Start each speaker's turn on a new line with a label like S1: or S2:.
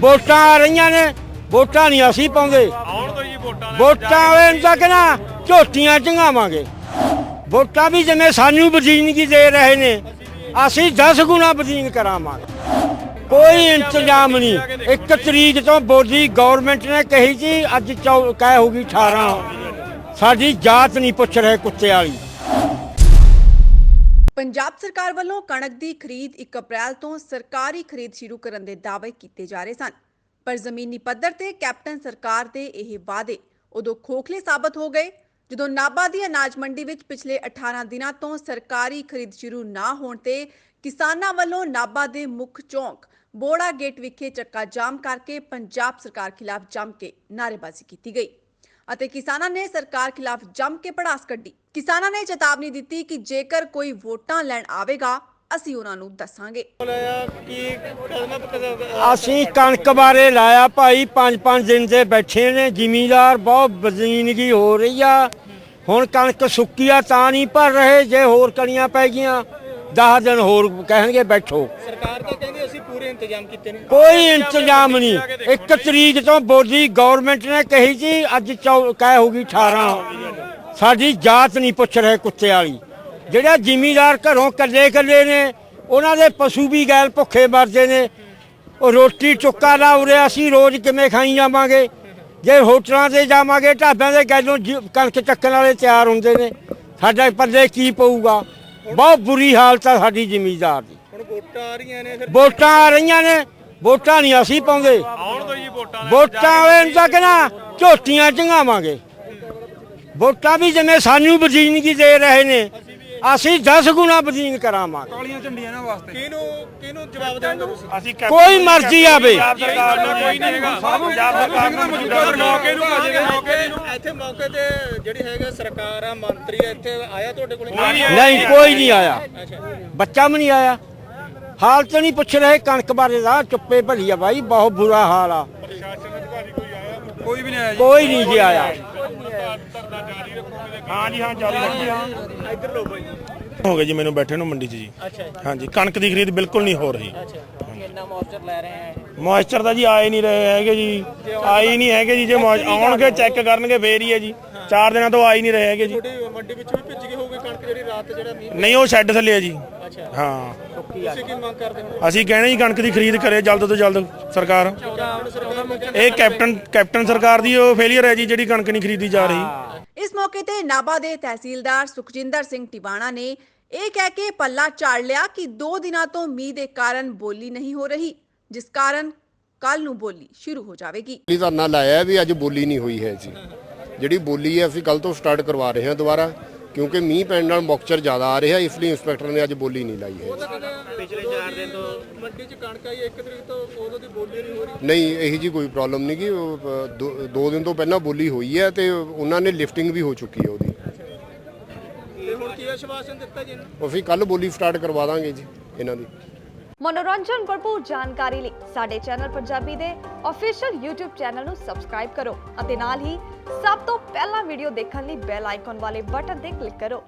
S1: ਵੋਟਾਂ ਆ ਰਹੀਆਂ ਨੇ ਵੋਟਾਂ ਨਹੀਂ ਅਸੀਂ ਪਾਉਂਦੇ।
S2: ਆਉਣ ਤੋਂ ਜੀ ਵੋਟਾਂ
S1: ਵੋਟਾਂ ਤੱਕ ਨਾ ਝੋਟੀਆਂ ਚੰਗਾਵਾਂਗੇ। ਵੋਟਾਂ ਵੀ ਜਿਵੇਂ ਸਾਨੂੰ ਬਦੀਨਗੀ ਦੇ ਰਹੇ ਨੇ ਅਸੀਂ 10 ਗੁਣਾ ਬਦੀਨ ਕਰਾਵਾਂਗੇ। ਕੋਈ ਇੰਤਜ਼ਾਮ ਨਹੀਂ। ਇੱਕ ਤਰੀਕ ਤੋਂ ਬੋਲੀ ਗਵਰਨਮੈਂਟ ਨੇ ਕਹੀ ਜੀ ਅੱਜ ਕਹਿ ਹੋਗੀ 18 ਸਾਡੀ ਜਾਤ ਨਹੀਂ ਪੁੱਛ ਰਹੇ ਕੁੱਤੇ ਵਾਲੀ।
S3: ਪੰਜਾਬ ਸਰਕਾਰ ਵੱਲੋਂ ਕਣਕ ਦੀ ਖਰੀਦ 1 ਅਪ੍ਰੈਲ ਤੋਂ ਸਰਕਾਰੀ ਖਰੀਦ ਸ਼ੁਰੂ ਕਰਨ ਦੇ ਦਾਅਵੇ ਕੀਤੇ ਜਾ ਰਹੇ ਸਨ। ਪਰ ਜ਼ਮੀਨੀ ਪੱਧਰ ਤੇ ਕੈਪਟਨ ਸਰਕਾਰ ਦੇ ਇਹ ਵਾਅਦੇ ਉਦੋਂ ਖੋਖਲੇ ਸਾਬਤ ਹੋ ਗਏ, ਜਦੋਂ ਨਾਭਾ ਦੀ ਅਨਾਜ ਮੰਡੀ ਵਿੱਚ ਪਿਛਲੇ 18 ਦਿਨਾਂ ਤੋਂ ਸਰਕਾਰੀ ਖਰੀਦ ਸ਼ੁਰੂ ਨਾ ਹੋਣ ਤੇ ਕਿਸਾਨਾਂ ਵੱਲੋਂ ਨਾਭਾ ਦੇ ਮੁੱਖ ਚੌਂਕ ਬੋੜਾ ਗੇਟ ਵਿਖੇ ਚੱਕਾ ਜਾਮ ਕਰਕੇ ਪੰਜਾਬ ਸਰਕਾਰ ਖਿਲਾਫ ਜੰਮ ਕੇ ਨਾਅਰੇਬਾਜ਼ੀ ਕੀਤੀ ਗਈ। ਅਤੇ ਕਿਸਾਨਾਂ ਨੇ ਸਰਕਾਰ ਖਿਲਾਫ ਜੰਮ ਕੇ ਪੜਾਸ ਕੱਢੀ। ਕਿਸਾਨਾਂ ਨੇ ਚੇਤਾਵਨੀ ਦਿੱਤੀ ਕਿ ਜੇਕਰ ਕੋਈ ਵੋਟਾਂ ਲੈਣ ਆਵੇਗਾ ਅਸੀਂ ਉਹਨਾਂ ਨੂੰ ਦੱਸਾਂਗੇ।
S1: ਅਸੀਂ ਕਣਕ ਬਾਰੇ ਲਾਇਆ ਭਾਈ ਪੰਜ ਪੰਜ ਦਿਨ ਦੇ ਬੈਠੇ ਨੇ ਜ਼ਿਮੀਦਾਰ ਬਹੁਤ ਬਜ਼ੀਨਗੀ ਹੋ ਰਹੀ ਆ। ਹੁਣ ਕਣਕ ਸੁੱਕੀ ਆ ਤਾਂ ਨਹੀਂ ਭਰ ਰਹੇ ਜੇ ਹੋਰ ਕਣੀਆਂ ਪੈ ਗਈਆਂ 10 ਦਿਨ ਹੋਰ ਕਹਿਣਗੇ ਬੈਠੋ।
S2: ਸਰਕਾਰ ਤਾਂ ਇੰਤਜ਼ਾਮ ਕੀਤੇ ਨੇ?
S1: ਕੋਈ ਇੰਤਜ਼ਾਮ ਨਹੀਂ। ਇੱਕ ਤਰੀਕ ਤੋਂ ਬੋਲੀ ਗਵਰਨਮੈਂਟ ਨੇ ਕਹੀ ਜੀ ਅੱਜ ਚੌ- ਕਹਿ ਹੋਗੀ 18 ਸਾਡੀ ਜਾਤ ਨਹੀਂ ਪੁੱਛ ਰਹੇ ਕੁੱਤੇ ਵਾਲੀ। ਜਿਹੜਾ ਜ਼ਿਮੀਦਾਰ ਘਰੋਂ ਕੱਲੇ ਕੱਲੇ ਨੇ ਉਹਨਾਂ ਦੇ ਪਸ਼ੂ ਵੀ ਗੈਲ ਭੁੱਖੇ ਮਰਦੇ ਨੇ। ਉਹ ਰੋਟੀ ਚੁੱਕਾ ਲਾ ਉਰੇ ਅਸੀਂ ਰੋਜ਼ ਕਿਵੇਂ ਖਾਈ ਜਾਵਾਂਗੇ? ਜੇ ਹੋਟਲਾਂ ਤੇ ਜਾਵਾਂਗੇ ਢਾਬਿਆਂ ਦੇ ਗੈਲੋਂ ਕਣਕ ਚੱਕਣ ਵਾਲੇ ਤਿਆਰ ਹੁੰਦੇ ਨੇ। ਸਾਡੇ ਪੱਲੇ ਕੀ ਪਊਗਾ? ਬਹੁਤ ਬੁਰੀ ਹਾਲਤ ਆ ਸਾਡੀ ਜ਼ਿਮੀਦਾਰ ਦੀ।
S2: ਵੋਟਾਂ ਆ ਰਹੀਆਂ ਨੇ ਫਿਰ
S1: ਵੋਟਾਂ ਆ ਰਹੀਆਂ ਨੇ ਵੋਟਾਂ ਨਹੀਂ ਅਸੀਂ ਪਾਉਂਦੇ।
S2: ਆਉਣ ਤੋਂ ਜੀ ਵੋਟਾਂ
S1: ਵੋਟਾਂ ਵੇਨ ਤੱਕ ਨਾ ਝੋਟੀਆਂ ਚੰਗਾਵਾਂਗੇ। ਵੋਟਾਂ ਵੀ ਜਿਵੇਂ ਸਾਨੂੰ ਬਦੀਨਗੀ ਦੇ ਰਹੇ ਨੇ ਅਸੀਂ 10 ਗੁਣਾ ਬਦੀਨ ਕਰਾਵਾਂਗੇ।
S2: ਕਾਲੀਆਂ ਝੰਡੀਆਂ ਨਾ ਵਾਸਤੇ। ਕਿਹਨੂੰ ਕਿਹਨੂੰ ਜਵਾਬ ਦੇਣਗੇ ਤੁਸੀਂ?
S4: ਅਸੀਂ
S1: ਕੋਈ ਮਰਜ਼ੀ ਆਵੇ।
S4: ਸਰਕਾਰ ਨੂੰ
S2: ਕੋਈ ਨਹੀਂ ਹੈਗਾ।
S4: ਪੰਜਾਬ ਸਰਕਾਰ ਨੂੰ ਮੌਜੂਦਾ
S2: ਮੌਕੇ ਨੂੰ ਮੌਕੇ ਨੂੰ। ਇੱਥੇ ਮੌਕੇ ਤੇ ਜਿਹੜੀ ਹੈਗਾ ਸਰਕਾਰ ਆ ਮੰਤਰੀ ਆ, ਇੱਥੇ ਆਇਆ ਤੁਹਾਡੇ ਕੋਲ?
S1: ਨਹੀਂ ਕੋਈ ਨਹੀਂ ਆਇਆ। ਬੱਚਾ ਵੀ ਨਹੀਂ ਆਇਆ। ਹਾਲ ਤੇ ਨਹੀਂ ਪੁੱਛ ਰਹੇ ਕਣਕ ਬਾਰੇ ਦਾ ਚੁੱਪੇ ਭਲੀ ਆ ਬਾਈ ਬਹੁਤ ਬੁਰਾ ਹਾਲ ਆ।
S2: ਕੋਈ ਵੀ ਨਹੀਂ ਆਇਆ
S1: ਕੋਈ ਨਹੀਂ ਜੀ ਆਇਆ।
S4: ਹਾਂ ਜੀ। ਹਾਂ ਜਾਰੀ ਹਾਂ ਹੋ ਗਿਆ ਜੀ ਮੈਨੂੰ ਬੈਠੇ ਨੂੰ ਮੰਡੀ 'ਚ ਜੀ। ਹਾਂਜੀ ਕਣਕ ਦੀ ਖਰੀਦ ਬਿਲਕੁਲ ਨਹੀਂ ਹੋ ਰਹੀ।
S5: ਕਿੰਨਾ ਲੈ ਰਹੇ
S4: ਮੋਇਸਚਰ ਤਾਂ ਜੀ ਆਏ ਨਹੀਂ ਰਹੇ ਹੈਗੇ ਜੀ। ਆਏ ਨਹੀਂ ਹੈਗੇ ਜੀ ਜੇ ਆਉਣਗੇ ਚੈੱਕ ਕਰਨਗੇ ਫੇਰ ਹੀ ਹੈ ਜੀ। ਚਾਰ ਦਿਨਾਂ ਤੋਂ ਆਏ ਨਹੀਂ ਰਹੇ ਹੈਗੇ ਜੀ।
S2: ਮੰਡੀ ਵਿੱਚ ਵੀ ਭਿੱਜ ਗਈ ਹੋਊਗੀ ਕਣਕ ਜਿਹੜੀ ਰਾਤ ਜਿਹੜਾ ਮੀਂਹ
S4: ਨਹੀਂ ਉਹ ਸ਼ੈੱਡ ਥੱਲੇ ਹੈ ਜੀ। ਹਾਂ।
S2: ਤੁਸੀਂ ਕੀ ਮੰਗ ਕਰਦੇ ਹੋ?
S4: ਅਸੀਂ ਕਹਿੰਦੇ ਜੀ ਕਣਕ ਦੀ ਖਰੀਦ ਕਰੇ ਜਲਦ ਤੋਂ ਜਲਦ ਸਰਕਾਰ। ਇਹ ਕੈਪਟਨ ਕੈਪਟਨ ਸਰਕਾਰ ਦੀ ਉਹ ਫੇਲਿਅਰ ਹੈ ਜੀ ਜਿਹੜੀ ਕਣਕ ਨਹੀਂ ਖਰੀਦੀ ਜਾ ਰਹੀ।
S3: ਇਸ ਮੌਕੇ ਤੇ ਨਾਭਾ ਦੇ ਤਹਿਸੀਲਦਾਰ ਸੁਖਜਿੰਦਰ ਸਿੰਘ ਟਿਵਾਣਾ ਨੇ ਇਹ ਕਹਿ ਕੇ ਪੱਲਾ ਝਾੜ ਲਿਆ ਕਿ 2 ਦਿਨਾਂ ਤੋਂ ਮੀਂਹ ਦੇ ਕਾਰਨ ਬੋਲੀ ਨਹੀਂ ਹੋ ਰਹੀ ਜਿਸ ਕਾਰਨ ਕੱਲ ਨੂੰ ਬੋਲੀ ਸ਼ੁਰੂ ਹੋ ਜਾਵੇਗੀ।
S6: ਬੋਲੀ ਧਰਨਾ ਲਾਇਆ ਹੈ ਵੀ ਅੱਜ ਬੋਲੀ ਨਹੀਂ ਹੋਈ ਹੈ ਜੀ। ਜਿਹੜੀ ਬੋਲੀ ਹੈ ਅਸੀਂ ਕੱਲ ਤੋਂ ਸਟਾਰਟ ਕਰਵਾ ਰਹੇ ਹਾਂ ਦੁਬਾਰਾ। ਕਿਉਂਕਿ ਮੀਂਹ ਪੈਣ ਨਾਲ ਮੌਕਚਰ ਜ਼ਿਆਦਾ ਆ ਰਿਹਾ ਇਸ ਲਈ ਇੰਸਪੈਕਟਰ ਨੇ ਅੱਜ ਬੋਲੀ ਨਹੀਂ ਲਾਈ ਹੈ।
S2: ਪਿਛਲੇ 4 ਦਿਨ ਤੋਂ ਮੰਡੀ 'ਚ ਕਣਕ ਆਈ 1 ਤਰੀਕ ਤੋਂ ਉਦੋਂ ਦੀ ਬੋਲੀ ਨਹੀਂ ਹੋ ਰਹੀ।
S6: ਨਹੀਂ ਇਹੀ ਜੀ ਕੋਈ ਪ੍ਰੋਬਲਮ ਨਹੀਂ ਗੀ ਉਹ, ਅ, ਦੋ- ਦਿਨ ਤੋਂ ਪਹਿਲਾਂ ਬੋਲੀ ਹੋਈ ਹੈ ਤੇ ਉਹਨਾਂ ਨੇ ਲਿਫਟਿੰਗ ਵੀ ਹੋ ਚੁੱਕੀ ਹੈ ਉਹਦੀ।
S2: ਤੇ ਹੁਣ ਕੀ ਆਸ਼ਵਾਸਨ ਦਿੱਤਾ ਜੀ ਇਹਨੂੰ
S6: ਅਸੀਂ ਕੱਲ ਬੋਲੀ ਸਟਾਰਟ ਕਰਵਾ ਦਾਂਗੇ ਜੀ ਇਹਨਾਂ ਦੀ।
S7: ਮਨੋਰੰਜਨ ਭਰਪੂਰ ਜਾਣਕਾਰੀ ਲਈ ਸਾਡੇ ਚੈਨਲ ਪੰਜਾਬੀ ਦੇ ਅਫੀਸ਼ੀਅਲ YouTube ਚੈਨਲ ਨੂੰ ਸਬਸਕ੍ਰਾਈਬ ਕਰੋ ਅਤੇ ਨਾਲ ਹੀ ਸਭ ਤੋਂ ਪਹਿਲਾਂ ਵੀਡੀਓ ਦੇਖਣ ਲਈ ਬੈਲ ਆਈਕਨ ਵਾਲੇ ਬਟਨ ਤੇ ਕਲਿੱਕ ਕਰੋ।